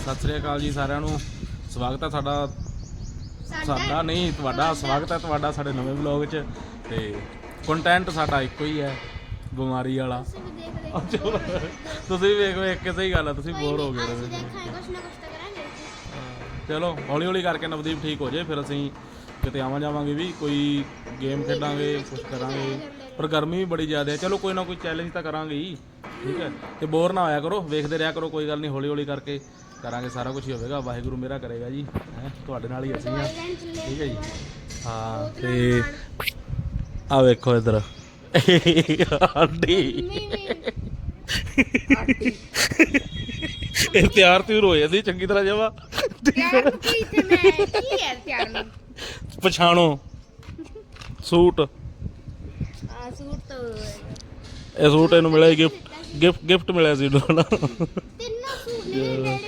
ਸਤਿ ਸ੍ਰੀ ਅਕਾਲ ਜੀ ਸਾਰਿਆਂ ਨੂੰ। ਸਵਾਗਤ ਹੈ ਸਾਡਾ। ਸਾਡਾ ਨਹੀਂ ਤੁਹਾਡਾ ਸਵਾਗਤ ਹੈ ਤੁਹਾਡਾ ਸਾਡੇ ਨਵੇਂ ਵਲੌਗ 'ਚ। ਤੇ ਕੰਟੈਂਟ ਸਾਡਾ ਇੱਕੋ ਹੀ ਹੈ ਬਿਮਾਰੀ ਵਾਲਾ। ਤੁਸੀਂ ਵੇਖ ਵੇਖ ਕੇ ਸਹੀ ਗੱਲ ਹੈ ਤੁਸੀਂ ਬੋਰ ਹੋ ਗਏ ਅਸੀਂ ਹੋ। ਦੇਖਾਂਗੇ ਕੁਛ ਨਾ ਕੁਛ ਤਾਂ ਕਰਾਂਗੇ। ਚਲੋ ਹੌਲੀ ਹੌਲੀ ਕਰਕੇ ਨਵਦੀਪ ਠੀਕ ਹੋ ਜਾਏ ਫਿਰ ਅਸੀਂ ਕਿਤੇ ਆਵਾਂ ਜਾਵਾਂਗੇ ਵੀ ਕੋਈ ਗੇਮ ਖੇਡਾਂਗੇ ਕੁਝ ਕਰਾਂਗੇ। ਪਰ ਗਰਮੀ ਵੀ ਬੜੀ ਜ਼ਿਆਦਾ ਹੈ ਚਲੋ ਕੋਈ ਨਾ ਕੋਈ ਚੈਲੰਜ ਤਾਂ ਕਰਾਂਗੇ ਹੀ ਠੀਕ ਹੈ। ਤੇ ਬੋਰ ਨਾ ਹੋਇਆ ਕਰੋ ਵੇਖਦੇ ਰਿਹਾ ਕਰੋ ਕੋਈ ਗੱਲ ਨਹੀਂ ਹੌਲੀ ਹੌਲੀ ਕਰਕੇ। ਕਰਾਂਗੇ ਸਾਰਾ ਕੁਝ ਹੀ ਹੋਵੇਗਾ ਵਾਹਿਗੁਰੂ ਮੇਰਾ ਕਰੇਗਾ ਜੀ ਹੈ ਤੁਹਾਡੇ ਨਾਲ ਹੀ ਅਸੀਂ ਆ। ਠੀਕ ਹੈ ਜੀ। ਹਾਂ ਤੇ ਆ ਵੇਖੋ ਇਧਰ। ਆਂਟੀ। ਇਹ ਤਿਆਰ ਤਿਉਰ ਹੋ ਜਾਂਦੀ ਚੰਗੀ ਤਰ੍ਹਾਂ ਜਵਾ ਯਾਰ ਕੀ ਤੇ ਮੈਂ ਕੀ ਯਾਰ ਤਿਆਰ ਨਹੀਂ ਪਛਾਣੋ। ਸੂਟ। ਆ ਸੂਟ ਤਾਂ ਇਹ ਸੂਟ ਇਹਨੂੰ ਮਿਲਿਆ ਗਿਫਟ ਗਿਫਟ ਗਿਫਟ ਮਿਲਿਆ ਸੀ ਇਹਨੂੰ ਨਾ। ਤਿੰਨੋਂ ਸੂਟ ਨੇ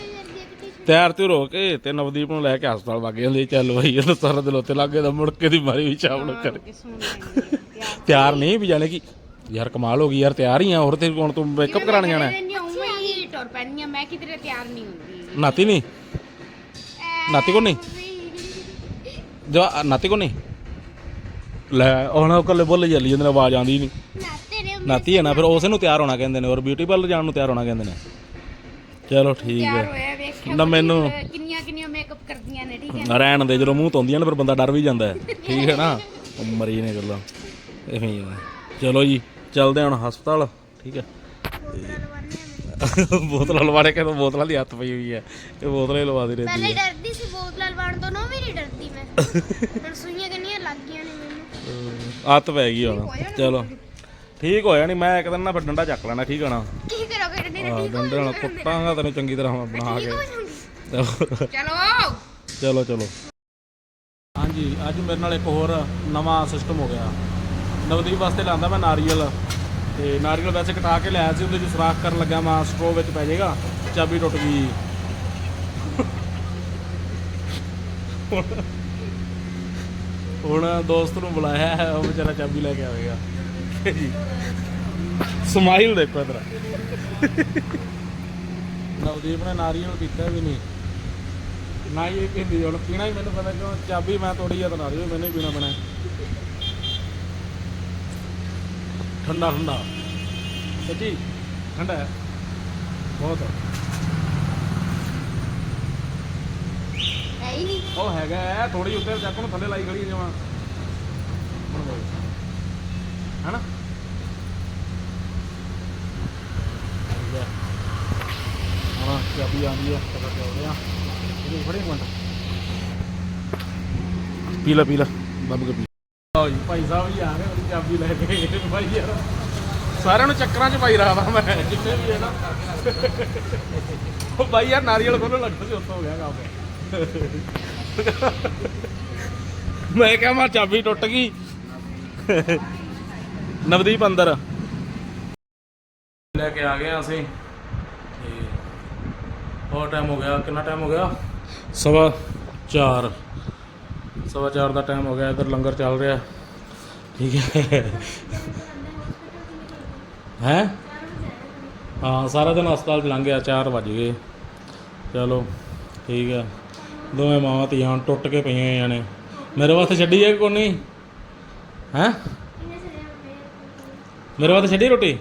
ਤਿਆਰ ਤਿਉਰ ਹੋ ਕੇ ਤੇ ਨਵਦੀਪ ਨੂੰ ਲੈ ਕੇ ਹਸਪਤਾਲ ਵਗ ਜਾਂਦੇ ਚੱਲ ਬਈ ਇਹਨੂੰ ਸਾਰਾ ਦਿਨ ਉੱਤੇ ਲੱਗੇ ਦਾ ਮੁੜ ਕੇ ਦੀ ਮਾਰੀ ਵੀ ਸ਼ਾਮ ਨੂੰ ਕਰ ਤਿਆਰ ਨਹੀਂ ਵੀ ਜਾਣੇ ਕਿ ਯਾਰ ਕਮਾਲ ਹੋ ਗਈ ਯਾਰ ਤਿਆਰ ਹੀ ਆ ਹੋਰ ਤੇ ਹੁਣ ਤੂੰ ਮੇਕਅਪ ਕਰਾਉਣ ਜਾਣਾ ਹੈ? ਨਹੀਂ ਉਵੇਂ ਹੀ ਟੁਰ ਪੈਣੀ ਆ ਮੈਂ ਕਿਧਰੇ ਤਿਆਰ ਨਹੀਂ ਹੁੰਦੀ। ਨਾਤੀ ਨਹੀਂ? ਨਾਤੀ ਕੋ ਨਹੀਂ? ਜੋ ਨਾਤੀ ਕੋ ਨਹੀਂ? ਲੈ ਹੁਣ ਉਹ ਕੱਲੇ ਬੋਲੇ ਚੱਲੀ ਜਾਂਦੇ ਨੇ ਆਵਾਜ਼ ਆਉਂਦੀ ਨਹੀਂ। ਨਾ ਨਾਤੀ ਹੈ ਨਾ ਫਿਰ ਉਸੇ ਨੂੰ ਤਿਆਰ ਹੋਣਾ ਕਹਿੰਦੇ ਨੇ ਔਰ ਬਿਊਟੀ ਪਾਰਲਰ ਜਾਣ ਨੂੰ ਤਿਆਰ ਹੋਣਾ ਕਹਿੰਦੇ ਨੇ। ਚਲੋ ਠੀਕ ਹੈ। ਹੋਇਆ ਨਾ ਮੈਨੂੰ। ਕਿੰਨੀਆਂ ਕਿੰਨੀਆਂ ਮੇਕਅਪ ਕਰਦੀਆਂ ਨੇ ਠੀਕ ਹੈ? ਰਹਿਣ ਦੇ ਜਦੋਂ ਮੂੰਹ ਧੋਂਦੀਆਂ ਨੇ ਫਿਰ ਬੰਦਾ ਡਰ ਵੀ ਜਾਂਦਾ ਹੈ। ਠੀਕ ਹੈ ਨਾ? ਉਹ ਮਰੀ ਨੇ ਗੱਲਾਂ। ਐਵੇਂ ਹੀ ਆ। ਚਲੋ ਜੀ ਚੱਲਦੇ ਹਾਂ ਹੁਣ ਹਸਪਤਾਲ ਠੀਕ ਹੈ? ਬੋਤਲਾਂ ਲਵਾੜੇ ਕੇ ਤਾਂ ਬੋਤਲਾਂ ਦੀ ਹੱਥ ਪਈ ਹੋਈ ਹੈ। ਇਹ ਬੋਤਲਾਂ ਹੀ ਲਵਾ ਦੇ ਰਹੀ ਪਹਿਲੇ ਹੈ ਡਰਦੀ ਸੀ ਬੋਤਲਾਂ ਲਵਾਉਣ ਤੋਂ ਨੋ ਵੀ ਨਹੀਂ ਡਰਦੀ ਮੈਂ। ਹੁਣ ਸੂਈਆਂ ਕਿੰਨੀਆਂ ਲੱਗ ਗਈਆਂ ਨੇ ਮੈਨੂੰ। ਆਦਤ ਪੈ ਗਈ ਹੁਣ। ਚਲੋ। ਠੀਕ ਹੋ ਜਾਣੀ ਮੈਂ ਇੱਕ ਦਿਨ ਨਾ ਫਿਰ ਡੰਡਾ ਚੱਕ ਲੈਣਾ ਠੀਕ ਹੈ ਨਾ? ਹਾਂ ਡੰਡੇ ਨਾਲ ਕੁੱਟਾਂਗਾ ਤੈਨੂੰ ਚੰਗੀ ਤਰ੍ਹਾਂ ਮੈਂ ਬਣਾ ਕੇ। ਚਲੋ। ਚਲੋ ਚਲੋ। ਹਾਂਜੀ ਅੱਜ ਮੇਰੇ ਨਾਲ ਇੱਕ ਹੋਰ ਨਵਾਂ ਸਿਸਟਮ ਹੋ ਗਿਆ। ਨਵਦੀਪ ਵਾਸਤੇ ਲਾਂਦਾ ਮੈਂ ਨਾਰੀਅਲ। ਤੇ ਨਾਰੀਅਲ ਵੈਸੇ ਕਟਾ ਕੇ ਲਿਆਇਆ ਸੀ ਉਹਦੇ ਚ ਸੁਰਾਖ ਕਰਨ ਲੱਗਾ ਮੈਂ ਸਟ੍ਰੋ ਵਿੱਚ ਪੈ ਜਾਏਗਾ ਚਾਬੀ ਟੁੱਟ ਗਈ। ਹੁਣ ਦੋਸਤ ਨੂੰ ਬੁਲਾਇਆ ਹੈ ਉਹ ਵਿਚਾਰਾ ਚਾਬੀ ਲੈ ਕੇ ਆਵੇਗਾ। ਜੀ। ਸਮਾਈਲ ਦੇਖੋ ਇਧਰ। ਨਵਦੀਪ ਨੇ ਨਾਰੀਅਲ ਪੀਤਾ ਵੀ ਨਹੀਂ। ਨਾ ਹੀ ਇਹ ਪੀਂਦੀ ਹੁਣ ਪੀਣਾ ਹੀ ਮੈਨੂੰ ਪਤਾ ਕਿਉਂ ਚਾਬੀ ਮੈਂ ਤੋੜੀ ਆ ਤਾਂ ਨਾਰੀਅਲ ਮੈਨੂੰ ਹੀ ਪੀਣਾ ਪੈਣਾ। ਠੰਡਾ ਠੰਡਾ। ਸੱਚੀ ਠੰਡਾ ਹੈ। ਬਹੁਤ ਹੈ। ਹੀ ਨਹੀਂ। ਉਹ ਹੈਗਾ ਥੋੜੀ ਉੱਤੇ ਚੱਕ ਨੂੰ ਥੱਲੇ ਲਾਈ ਖੜੀ ਜਮਾ ਹੁਣ ਚਾਬੀ ਆਂਦੀ ਆ। ਪਤਾ ਚੱਲ ਰਿਹਾ। ਇਹ ਫੜੇ ਮਿੰਟ। ਪੀ ਲੈ ਪੀ ਲੈ। ਬੱਬ ਕੇ ਪੀ ਲਓ ਜੀ ਭਾਈ ਸਾਹਿਬ ਜੀ ਆ ਗਏ ਉਹਦੀ ਚਾਬੀ ਲੈ ਕੇ ਭਾਈ ਯਾਰ। ਸਾਰਿਆਂ ਨੂੰ ਚੱਕਰਾਂ 'ਚ ਪਾਈ ਰਹਾ ਮੈਂ। ਜਿੰਨੇ ਵੀ ਹੈ ਨਾ। ਉਹ ਭਾਈ ਯਾਰ ਨਾਰੀਅਲ ਖੋਲਣ ਲੱਗਾ ਸੀ ਉੱਥੋਂ ਹੋ ਗਿਆ ਕੰਮ। ਮੈਂ ਕਿਹਾ ਮਾ ਚਾਬੀ ਟੁੱਟ ਗਈ। ਨਵਦੀਪ ਅੰਦਰ। ਲੈ ਕੇ ਆ ਗਏ ਅਸੀਂ। ਬਹੁਤ ਟਾਈਮ ਹੋ ਗਿਆ? ਕਿੰਨਾ ਟਾਈਮ ਹੋ ਗਿਆ? ਸਵਾ 4 ਸਵਾ 4 ਦਾ ਟਾਈਮ ਹੋ ਗਿਆ, ਇਧਰ ਲੰਗਰ ਚੱਲ ਰਿਹਾ। ਠੀਕ ਹੈ। ਹੈ? ਹਾਂ, ਸਾਰਾ ਦਿਨ ਹਸਪਤਾਲ ਚ ਲੰਘ ਗਿਆ 4 ਵਜ ਗਏ। ਚਲੋ, ਠੀਕ ਹੈ। ਦੋਵੇਂ ਮਾਵਾਂ ਧੀਆਂ ਹੁਣ ਟੁੱਟ ਕੇ ਪਈਆਂ ਹੋਈਆਂ ਨੇ। ਮੇਰੇ ਵਾਸਤੇ ਛੱਡੀ ਹੈ ਕਿ ਕੋਈ ਨਹੀਂ ਹੈ? ਮੇਰੇ ਵਾਸਤੇ ਛੱਡੀ ਰੋਟੀ?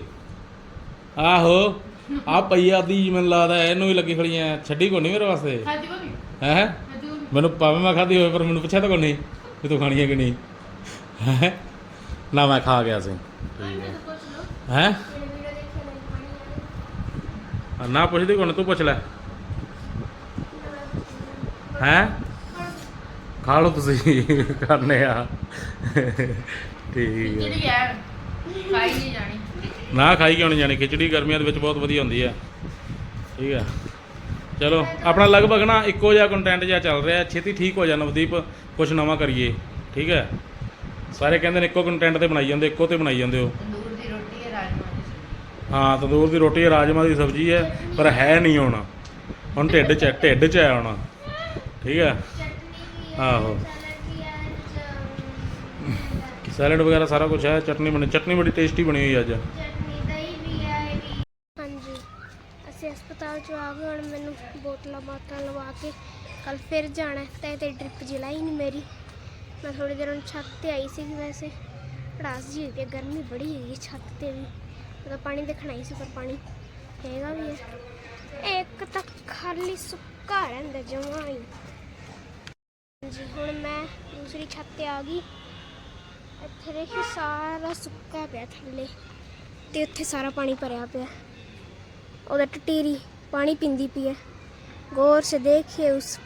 ਆਹੋ। ਆ ਪਈਆ ਦੀ ਮੈਨੂੰ ਲੱਗਦਾ ਇਹਨੂੰ ਵੀ ਲੱਗੀ ਖੜੀਆਂ ਛੱਡੀ ਕੋਈ ਨਹੀਂ ਮੇਰੇ ਵਾਸਤੇ? ਖਾਦੀ ਹੈ? ਮੈਨੂੰ ਭਾਵੇਂ ਮੈਂ ਖਾਧੀ ਹੋਵੇ ਪਰ ਮੈਨੂੰ ਪੁੱਛਿਆ ਤਾਂ ਕੋਈ ਨਹੀਂ ਕਿ ਤੂੰ ਖਾਣੀ ਹੈ ਕਿ ਨਹੀਂ। ਹੈ? ਨਾ ਮੈਂ ਖਾ ਗਿਆ ਸੀ। ਠੀਕ ਹੈ? ਹੈ ਨਾ ਪੁੱਛਦੀ ਕੋਣ ਤੂੰ ਪੁੱਛ ਲੈ। ਹੈ? ਖਾ ਲਓ ਤੁਸੀਂ ਕਰਨੇ ਆ। ਠੀਕ ਹੈ ਯਾਰ ਖਾਈ ਨਹੀਂ ਜਾਣੀ। ਨਾ ਖਾਈ ਕਿਉਂ ਨਹੀਂ ਜਾਣੀ? ਖਿਚੜੀ ਗਰਮੀਆਂ ਦੇ ਵਿੱਚ ਬਹੁਤ ਵਧੀਆ ਹੁੰਦੀ ਹੈ ਠੀਕ ਹੈ ਚਲੋ ਆਪਣਾ ਲਗਭਗ ਨਾ ਇੱਕੋ ਜਿਹਾ ਕੰਟੈਂਟ ਜਿਹਾ ਚੱਲ ਰਿਹਾ। ਛੇਤੀ ਠੀਕ ਹੋ ਜਾ ਨਵਦੀਪ ਕੁਝ ਨਵਾਂ ਕਰੀਏ। ਠੀਕ ਹੈ ਸਾਰੇ ਕਹਿੰਦੇ ਨੇ ਇੱਕੋ ਕੰਟੈਂਟ ਤੇ ਬਣਾਈ ਜਾਂਦੇ ਇੱਕੋ ਤੇ ਬਣਾਈ ਜਾਂਦੇ ਹੋ। ਤੰਦੂਰ ਦੀ ਰੋਟੀ ਹੈ ਰਾਜਮਾ ਹਾਂ ਤੰਦੂਰ ਦੀ ਰੋਟੀ ਹੈ ਰਾਜਮਾ ਦੀ ਸਬਜ਼ੀ ਹੈ ਪਰ ਹੈ ਨਹੀਂ ਹੁਣ। ਹੁਣ ਢਿੱਡ 'ਚ ਢਿੱਡ 'ਚ ਹੈ ਹੁਣ। ਠੀਕ ਹੈ ਆਹੋ। ਸੈਲਡ ਵਗੈਰਾ ਸਾਰਾ ਕੁਝ ਹੈ? ਚਟਨੀ ਬਣੀ ਚਟਨੀ ਬੜੀ ਟੇਸਟੀ ਬਣੀ ਹੋਈ ਅੱਜ। ਸਾਹਿਬ ਹੁਣ ਮੈਨੂੰ ਬੋਤਲਾਂ ਬਾਤਾਂ ਲਵਾ ਕੇ ਕੱਲ ਫਿਰ ਜਾਣਾ ਤਾਂ ਤੇ ਡ੍ਰਿਪ ਜਿਲਾ ਹੀ ਨਹੀਂ ਮੇਰੀ। ਮੈਂ ਥੋੜੀ ਦੇਰ ਨੂੰ ਛੱਤ ਤੇ ਆਈ ਸੀ ਵੈਸੇ। ਪੜਾਸ ਜੀ ਹੋਈ ਗਰਮੀ ਬੜੀ ਹੈਗੀ ਛੱਤ ਤੇ ਵੀ। ਤਾਂ ਪਾਣੀ ਦੇਖਣਾ ਹੀ ਸੀ, ਪਰ ਪਾਣੀ ਹੈਗਾ ਵੀ ਹੈ ਇੱਕ ਤਾਂ ਖਾਲੀ ਸੁੱਕਾ ਰਹਿੰਦਾ ਜਮਾ ਹੀ। ਜੀ ਹੁਣ ਮੈਂ ਦੂਸਰੀ ਛੱਤ ਤੇ ਆ ਗਈ। ਇੱਥੇ ਦੇਖੀ ਸਾਰਾ ਸੁੱਕਾ ਪਿਆ ਥੱਲੇ। ਤੇ ਉੱਥੇ ਸਾਰਾ ਪਾਣੀ ਭਰਿਆ ਪਿਆ। ਉਹਦਾ ਟਟੀਰੀ पानी पींदी पी है गौर से देखिए उस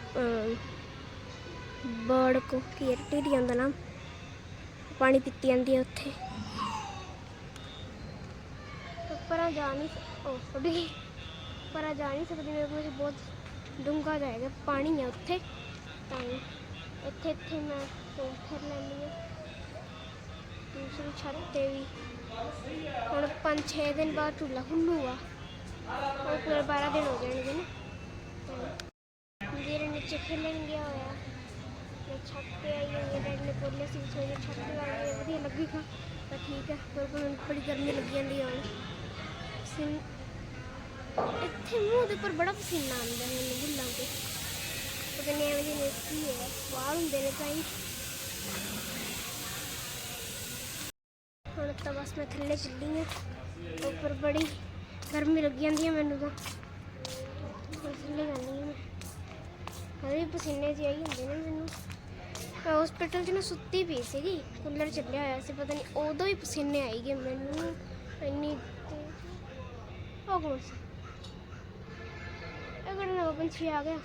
बर्ड को कि ये टटीरी का नाम पानी पीती आंदी है उत्थे तो परा जा नहीं स- ओ उड़ गई परा जा नहीं सकती मेरे को बहुत डूंगा जाएगा पानी है उत्थे ਤਾਂ ਇੱਥੇ ਇੱਥੇ ਮੈਂ ਘੁੰਮ ਫਿਰ ਲੈਂਦੀ ਹਾਂ ਦੂਸਰੀ ਛੱਤ ਤੇ ਵੀ ਹੁਣ 5-6 ਦਿਨ ਬਾਅਦ ਝੂਲਾ ਖੁੱਲੂਗਾ ਉਹ ਪੂਰੇ 12 ਦਿਨ ਹੋ ਜਾਣਗੇ ਨਾ ਮੇਰੇ ਨੀਚੇ ਖੇਲਣ ਗਿਆ ਹੋਇਆ। ਮੈਂ ਛੱਤ ਤੇ ਆਈ ਹਾਂ ਇਹ ਨੇ ਬੋਲਿਆ ਸੀ ਸੋਈ ਛੱਤ ਤੇ ਆ ਵਧੀਆ ਲੱਗੇਗਾ। ਤਾਂ ਠੀਕ ਹੈ, ਪਰ ਮੈਨੂੰ ਬੜੀ ਗਰਮੀ ਲੱਗੀ ਜਾਂਦੀ ਹੈ ਹੁਣ। ਇੱਥੇ ਮੂੰਹ ਦੇ ਉੱਪਰ ਬੜਾ ਪਸੀਨਾ ਆਉਂਦਾ ਹੈ ਮੈਨੂੰ ਬੁੱਲਾਂ ਤੇ। ਪਤਾ ਨਹੀਂ ਐਵੇਂ ਜਿਹੀ ਕੀ ਹੈ, ਵਾਲ ਹੁੰਦੇ ਨੇ ਤਾਂ ਹੁਣ ਤਾਂ ਬਸ ਮੈਂ ਥੱਲੇ ਚੱਲੀ ਹਾਂ। ਉੱਪਰ ਬੜੀ ਗਰਮੀ ਲੱਗੀ ਜਾਂਦੀ ਹੈ ਮੈਨੂੰ ਤਾਂ। ਹੁਣ ਥੱਲੇ ਮੈਂ। ਹਰੇ ਪਸੀਨੇ ਜਿਹੇ ਆਈ ਹੁੰਦੇ ਨੇ ਮੈਨੂੰ। ਮੈਂ ਹਸਪੀਟਲ 'ਚ ਨਾ ਸੁੱਤੀ ਪਈ ਸੀਗੀ, ਕੂਲਰ ਚੱਲਿਆ ਹੋਇਆ ਸੀ, ਪਤਾ ਨਹੀਂ ਉਦੋਂ ਹੀ ਪਸੀਨੇ ਆਈ ਗਏ ਮੈਨੂੰ। ਇੰਨੀ ਉਹ ਕੌਣ ਸੀ? ਇਹ ਕਿਹੜਾ ਨਵਾਂ ਪੰਛੀ ਆ ਗਿਆ?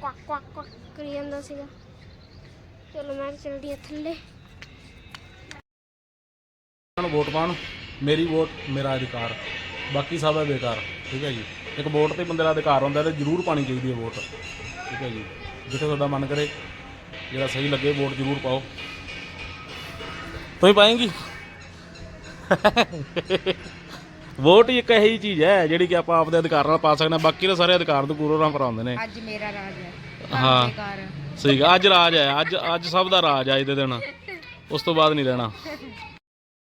ਕੁਆਕ ਕੁਆਕ ਕੁਆਕ ਕਰੀ ਜਾਂਦਾ ਸੀਗਾ। ਚਲੋ ਮੈਂ ਚਲਦੀ ਹਾਂ ਥੱਲੇ। ਨੂੰ ਵੋਟ ਪਾਉਣ। ਮੇਰੀ ਵੋਟ ਮੇਰਾ ਅਧਿਕਾਰ। ਬਾਕੀ ਸਭ ਹੈ ਬੇਕਾਰ ਠੀਕ ਹੈ ਜੀ? ਇੱਕ ਵੋਟ ਤੇ ਬੰਦੇ ਦਾ ਅਧਿਕਾਰ ਹੁੰਦਾ ਤੇ ਜ਼ਰੂਰ ਪਾਣੀ ਚਾਹੀਦੀ ਹੈ ਵੋਟ ਠੀਕ ਹੈ ਜੀ? ਜਿੱਥੇ ਤੁਹਾਡਾ ਮਨ ਕਰੇ ਜਿਹੜਾ ਸਹੀ ਲੱਗੇ ਵੋਟ ਜ਼ਰੂਰ ਪਾਓ। ਤੁਸੀਂ ਪਾਏਂਗੀ? ਵੋਟ ਹੀ ਇੱਕ ਇਹੋ ਚੀਜ਼ ਹੈ ਜਿਹੜੀ ਕਿ ਆਪਾਂ ਆਪਦੇ ਅਧਿਕਾਰ ਨਾਲ ਪਾ ਸਕਦੇ ਹਾਂ। ਬਾਕੀ ਤਾਂ ਸਾਰੇ ਅਧਿਕਾਰ ਤੋਂ ਪੂਰਾ ਨਾਲ ਭਰਾਉਂਦੇ ਨੇ। ਅੱਜ ਮੇਰਾ ਰਾਜ ਹੈ। ਹਾਂ। ਬੇਕਾਰ ਸਹੀ ਗੱਲ ਅੱਜ ਰਾਜ ਹੈ ਅੱਜ ਅੱਜ ਸਭ ਦਾ ਰਾਜ ਹੈ ਅੱਜ ਦੇ ਦਿਨ। ਉਸ ਤੋਂ ਬਾਅਦ ਨਹੀਂ ਰਹਿਣਾ।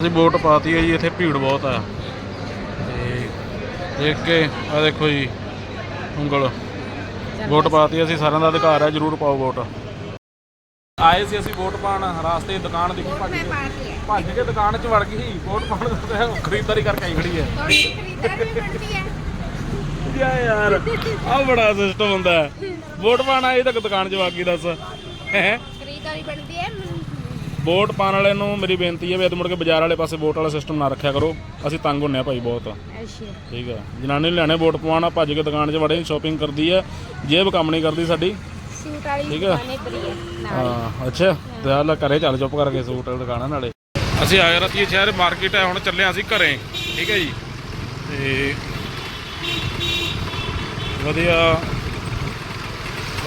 ਅਸੀਂ ਵੋਟ ਪਾਤੀ ਹੈ ਜੀ ਇੱਥੇ ਭੀੜ ਬਹੁਤ ਆ। ਤੇ ਦੇਖ ਕੇ ਆ ਦੇਖੋ ਜੀ ਉਂਗਲ। ਵੋਟ ਪਾਤੀ ਅਸੀਂ ਸਾਰਿਆਂ ਦਾ ਅਧਿਕਾਰ ਹੈ ਜਰੂਰ ਪਾਓ ਵੋਟ। ਆਏ ਸੀ ਅਸੀਂ ਵੋਟ ਪਾਣ ਰਾਸਤੇ ਦੁਕਾਨ ਦੇਖੀ ਭੱਜ ਕੇ ਭੱਜ ਕੇ ਦੁਕਾਨ 'ਚ ਵੜ ਗਈ ਵੋਟ ਪਾਣ ਦਾ ਖਰੀਦਦਾਰੀ ਕਰਕੇ ਆਈ ਖੜੀ ਹੈ। ਯਾ ਯਾਰ ਆ ਬੜਾ ਸਿਸਟਮ ਹੁੰਦਾ ਵੋਟ ਪਾਣ ਆਏ ਤੱਕ ਦੁਕਾਨ 'ਚ ਵਗ ਦੱਸ। ਹੈਂ? ਖਰੀਦਾਰੀ ਬਣਦੀ ਹੈ ਵੋਟ ਪਾਣ ਵਾਲੇ ਨੂੰ ਮੇਰੀ ਬੇਨਤੀ ਹੈ ਵੀ ਅੱਜ ਮੁੜ ਕੇ ਬਾਜ਼ਾਰ ਵਾਲੇ ਪਾਸੇ ਵੋਟ ਵਾਲਾ ਸਿਸਟਮ ਨਾ ਰੱਖਿਆ ਕਰੋ। ਅਸੀਂ ਤੰਗ ਹੁੰਨੇ ਆ ਭਾਈ ਬਹੁਤ। ਅੱਛਾ। ਠੀਕ ਹੈ। ਜਨਾਨੀ ਨੂੰ ਲੈਣੇ ਵੋਟ ਪਵਾਉਣਾ ਭੱਜ ਕੇ ਦੁਕਾਨ 'ਚ ਵੜੇ ਸ਼ਾਪਿੰਗ ਕਰਦੀ ਹੈ ਜੇਬ ਕੰਮ ਨਹੀਂ ਕਰਦੀ ਸਾਡੀ। ਸੂਟ ਵਾਲੀ ਠੀਕ ਹੈ। ਦੁਕਾਨ ਇੱਧਰ ਹੀ ਨਾਲ ਹਾਂ। ਅੱਛਾ। ਹਾਲ ਘਰੇ ਚੱਲ ਚੁੱਪ ਕਰਕੇ ਸੂਟ ਦੁਕਾਨਾਂ ਨਾਲੇ। ਅਸੀਂ ਆਏ ਰਤੀਏ ਸ਼ਹਿਰ ਮਾਰਕੀਟ ਹੈ ਹੁਣ ਚੱਲੇ ਅਸੀਂ ਘਰੇ। ਠੀਕ ਹੈ ਜੀ। ਤੇ ਵਧੀਆ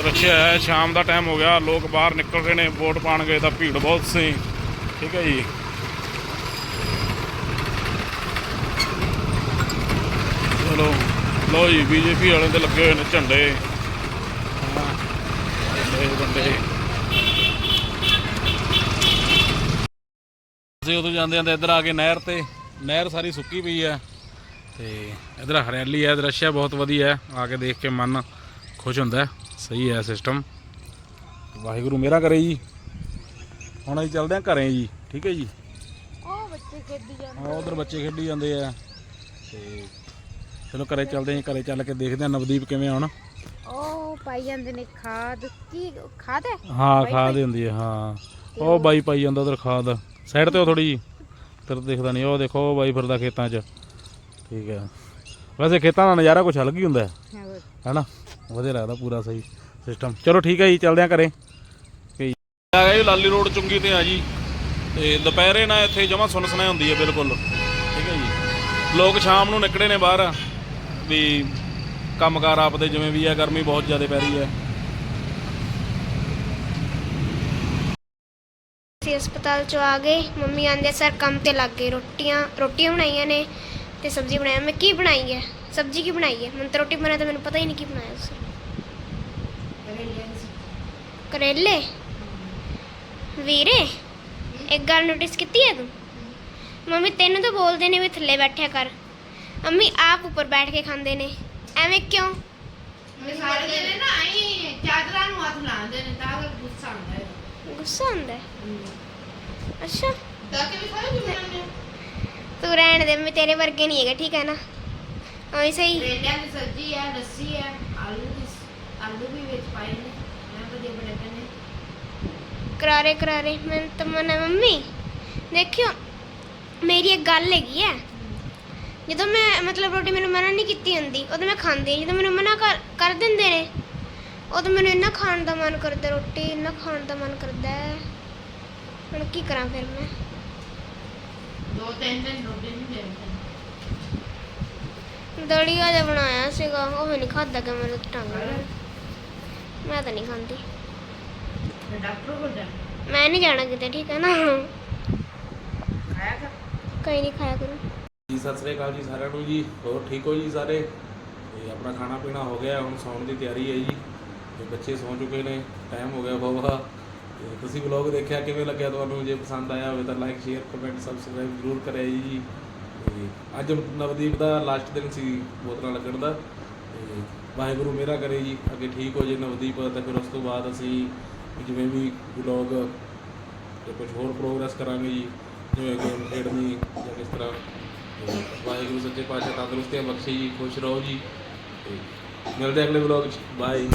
ਰੱਖਿਆ ਹੈ, ਸ਼ਾਮ ਦਾ ਟਾਈਮ ਹੋ ਗਿਆ, ਲੋਕ ਬਾਹਰ ਨਿਕਲ ਰਹੇ ਨੇ, ਵੋਟ ਪਾਣ ਗਏ ਤਾਂ ਭੀੜ ਬਹੁਤ ਸੀ। ਠੀਕ ਹੈ ਜੀ। ਚਲੋ ਲੋ ਜੀ ਬੀਜੇਪੀ ਵਾਲੇ ਦੇ ਲੱਗੇ ਹੋਏ ਨੇ ਝੰਡੇ। ਹਾਂ, ਝੰਡੇ ਅਸੀਂ ਉਦੋਂ ਜਾਂਦੇ ਜਾਂਦੇ ਇੱਧਰ ਆ ਕੇ ਨਹਿਰ ਤੇ, ਨਹਿਰ ਸਾਰੀ ਸੁੱਕੀ ਪਈ ਹੈ। ਤੇ ਇੱਧਰ ਹਰਿਆਲੀ ਹੈ ਦ੍ਰਿਸ਼ ਬਹੁਤ ਵਧੀਆ ਹੈ, ਆ ਕੇ ਦੇਖ ਕੇ ਮਨ ਖੁਸ਼ ਹੁੰਦਾ ਹੈ। ਸਹੀ ਹੈ ਸਿਸਟਮ ਵਾਹਿਗੁਰੂ ਮੇਰਾ ਕਰੇ ਜੀ। ਹੁਣ ਅਸੀਂ ਚੱਲਦੇ ਹਾਂ ਘਰੇ ਜੀ। ਠੀਕ ਹੈ ਜੀ? ਉਹ ਬੱਚੇ ਖੇਡੀ ਜਾਂਦੇ ਹਾਂ ਉਧਰ ਬੱਚੇ ਖੇਡੀ ਜਾਂਦੇ ਆ। ਤੇ ਚਲੋ ਘਰੇ ਚੱਲਦੇ ਹਾਂ ਘਰੇ ਚੱਲ ਕੇ ਦੇਖਦੇ ਹਾਂ ਨਵਦੀਪ ਕਿਵੇਂ ਆ ਹੁਣ। ਉਹ ਪਾਈ ਜਾਂਦੇ ਨੇ ਖਾਦ। ਕੀ ਖਾਦ ਹੈ? ਹਾਂ ਖਾਦ ਹੀ ਹੁੰਦੀ ਹੈ ਹਾਂ। ਉਹ ਬਾਈ ਪਾਈ ਜਾਂਦਾ ਉਧਰ ਖਾਦ। ਸਾਈਡ ਤੇ ਉਹ ਥੋੜੀ ਜੀ ਤੇਰੇ ਦਿਖਦਾ ਨਹੀਂ ਉਹ ਦੇਖੋ ਉਹ ਬਾਈ ਫਿਰਦਾ ਖੇਤਾਂ 'ਚ। ਠੀਕ ਹੈ। ਵੈਸੇ ਖੇਤਾਂ ਦਾ ਨਜ਼ਾਰਾ ਕੁਛ ਅਲੱਗ ਹੀ ਹੁੰਦਾ ਹੈ। ਹੈਨਾ ਵਧੀਆ ਲੱਗਦਾ ਪੂਰਾ ਸਹੀ ਸਿਸਟਮ ਚਲੋ ਠੀਕ ਹੈ ਜੀ ਚੱਲਦੇ ਆ ਘਰੇ। ਆ ਗਏ ਲਾਲੀ ਰੋਡ ਚੁੰਗੀ ਤੇ ਆ ਜੀ। ਤੇ ਦੁਪਹਿਰੇ ਨਾ ਇੱਥੇ ਜਮਾ ਸੁਨਸਨਾ ਹੁੰਦੀ ਹੈ ਬਿਲਕੁਲ। ਠੀਕ ਹੈ ਜੀ। ਲੋਕ ਸ਼ਾਮ ਨੂੰ ਨਿਕਲੇ ਨੇ ਬਾਹਰ ਵੀ ਕੰਮਕਾਰ ਆਪਦੇ ਜਿਵੇਂ ਵੀ ਹੈ ਗਰਮੀ ਬਹੁਤ ਜ਼ਿਆਦਾ ਪੈ ਰਹੀ ਹੈ। ਅਸੀਂ ਹਸਪਤਾਲ ਚੋਂ ਆ ਗਏ ਮੰਮੀ ਆਂਦੇ ਸਰ ਕੰਮ ਤੇ ਲੱਗ ਗਏ ਰੋਟੀਆਂ ਰੋਟੀਆਂ ਬਣਾਈਆਂ ਨੇ ਤੇ ਸਬਜ਼ੀ ਬਣਾਇਆ ਮੈਂ ਕੀ ਬਣਾਈ ਹੈ? ਸਬਜ਼ੀ ਕੀ ਬਣਾਈ ਹੈ? ਮੈਨੂੰ ਤਾਂ ਰੋਟੀ ਬਣਾਇਆ ਤਾਂ ਮੈਨੂੰ ਪਤਾ ਹੀ ਨਹੀਂ ਕੀ ਬਣਾਇਆ ਤੁਸੀਂ। ਕਰੇਲੇ ਵੀਰੇ ਇੱਕ ਗੱਲ ਨੋਟਿਸ ਕੀਤੀ ਹੈ ਤੂੰ? ਮੰਮੀ ਤੈਨੂੰ ਤਾਂ ਬੋਲਦੇ ਨੇ ਵੀ ਥੱਲੇ ਬੈਠਿਆ ਕਰ। ਮੰਮੀ ਆਪ ਉੱਪਰ ਬੈਠ ਕੇ ਖਾਂਦੇ ਨੇ। ਐਵੇਂ ਕਿਉਂ? ਸਾਰੇ ਜਣੇ ਨਾ ਆਈ ਚਾਦਰਾਂ ਨੂੰ ਹੱਥ ਲਾਉਂਦੇ ਨੇ ਤਾਂ ਕਰਕੇ ਗੁੱਸਾ ਆਉਂਦਾ ਹੈ। ਗੁੱਸਾ ਆਉਂਦਾ ਹੈ? ਅੱਛਾ। ਤਾਂ ਕਿ ਵੀ ਸਾਰੇ ਜੁੜਨੇ ਤੂੰ ਰਹਿਣ ਦੇ ਮੈਂ ਤੇਰੇ ਵਰਗੇ ਨਹੀਂ ਹੈਗਾ ਠੀਕ ਹੈ ਨਾ? ਐਵੇਂ ਸਹੀ। ਕਰੇਲਿਆਂ ਦੀ ਸਬਜ਼ੀ ਹੈ ਲੱਸੀ ਹੈ ਆਲੂ ਦੀ ਆਲੂ ਵੀ ਵਿੱਚ ਪਾਏ ਨੇ। ਮੈਂ ਵਧੀਆ ਬਣੇ ਪਏ ਨੇ। ਕਰਾਰੇ ਕਰਾਰੇ ਮੈਂ ਤਾਂ ਮਨਾ ਮੰਮੀ। ਦੇਖਿਓ ਮੇਰੀ ਇੱਕ ਗੱਲ ਹੈਗੀ ਹੈ। ਜਦੋਂ ਮੈਂ ਮਤਲਬ ਰੋਟੀ ਮੈਨੂੰ ਮਨਾ ਨਹੀਂ ਕੀਤੀ ਹੁੰਦੀ ਉਦੋਂ ਮੈਂ ਖਾਂਦੀ ਹਾਂ। ਜਦੋਂ ਮੈਨੂੰ ਮਨਾ ਕਰ ਕਰ ਦਿੰਦੇ ਨੇ ਉਦੋਂ ਮੈਨੂੰ ਇੰਨਾ ਖਾਣ ਦਾ ਮਨ ਕਰਦਾ ਰੋਟੀ ਇੰਨਾ ਖਾਣ ਦਾ ਮਨ ਕਰਦਾ ਹੈ। ਹੁਣ ਕੀ ਕਰਾਂ ਫਿਰ ਮੈਂ? ਦੋ ਤਿੰਨ ਦਿਨ ਰੋਟੀ ਨਹੀਂ ਦੇਉਂਦੇ ਦਲੀਆ ਜਿਹਾ ਬਣਾਇਆ ਸੀਗਾ ਉਹ ਨਹੀਂ ਖਾਦਾ ਕਿ ਮੇਰੇ ਟੰਗ। ਮੈਂ ਤਾਂ ਨਹੀਂ ਖਾਂਦੀ। ਤੇ ਡਾਕਟਰ ਕੋਲ ਜਾ। ਮੈਂ ਨਹੀਂ ਜਾਣਾ ਕਿਤੇ ਠੀਕ ਹੈ ਨਾ? ਖਾਇਆ ਕੋਈ ਨਹੀਂ ਖਾਇਆ ਕਰੂੰ। ਜੀ ਸਤਿ ਸ੍ਰੀ ਅਕਾਲ ਜੀ ਸਾਰਿਆਂ ਨੂੰ ਜੀ। ਹੋਰ ਠੀਕ ਹੋ ਜੀ ਸਾਰੇ? ਤੇ ਆਪਣਾ ਖਾਣਾ ਪੀਣਾ ਹੋ ਗਿਆ ਹੁਣ ਸੌਣ ਦੀ ਤਿਆਰੀ ਹੈ ਜੀ। ਤੇ ਬੱਚੇ ਸੌਂ ਚੁੱਕੇ ਨੇ ਟਾਈਮ ਹੋ ਗਿਆ ਬਹੁਤ। ਤੇ ਤੁਸੀਂ ਵਲੌਗ ਦੇਖਿਆ ਕਿਵੇਂ ਲੱਗਿਆ ਤੁਹਾਨੂੰ? ਜੇ ਪਸੰਦ ਆਇਆ ਹੋਵੇ ਤਾਂ ਲਾਈਕ ਸ਼ੇਅਰ ਕਮੈਂਟ ਸਬਸਕ੍ਰਾਈਬ ਜ਼ਰੂਰ ਕਰਿਆ ਜੀ। ਤੇ ਅੱਜ ਨਵਦੀਪ ਦਾ ਲਾਸਟ ਦਿਨ ਸੀ ਬੋਤਲਾਂ ਲੱਗਣ ਦਾ। ਤੇ ਵਾਹਿਗੁਰੂ ਮੇਰਾ ਕਰੇ ਜੀ, ਅੱਗੇ ਠੀਕ ਹੋ ਜੇ ਨਵਦੀਪ, ਤਾਂ ਫਿਰ ਉਸ ਤੋਂ ਬਾਅਦ ਅਸੀਂ ਜਿਵੇਂ ਵੀ ਵਲੌਗ ਤੇ ਕੁਝ ਹੋਰ ਪ੍ਰੋਗਰੈਸ ਕਰਾਂਗੇ ਜੀ, ਜਿਵੇਂ ਗੇਮ ਖੇਡਣੀ ਜਾਂ ਕਿਸ ਤਰ੍ਹਾਂ। ਤੇ ਵਾਹਿਗੁਰੂ ਸੱਚੇ ਪਾਤਸ਼ਾਹ ਤੰਦਰੁਸਤੀਆਂ ਬਖਸ਼ੇ ਜੀ, ਖੁਸ਼ ਰਹੋ ਜੀ। ਤੇ ਮਿਲਦੇ ਅਗਲੇ ਵਲੌਗ 'ਚ। ਬਾਏ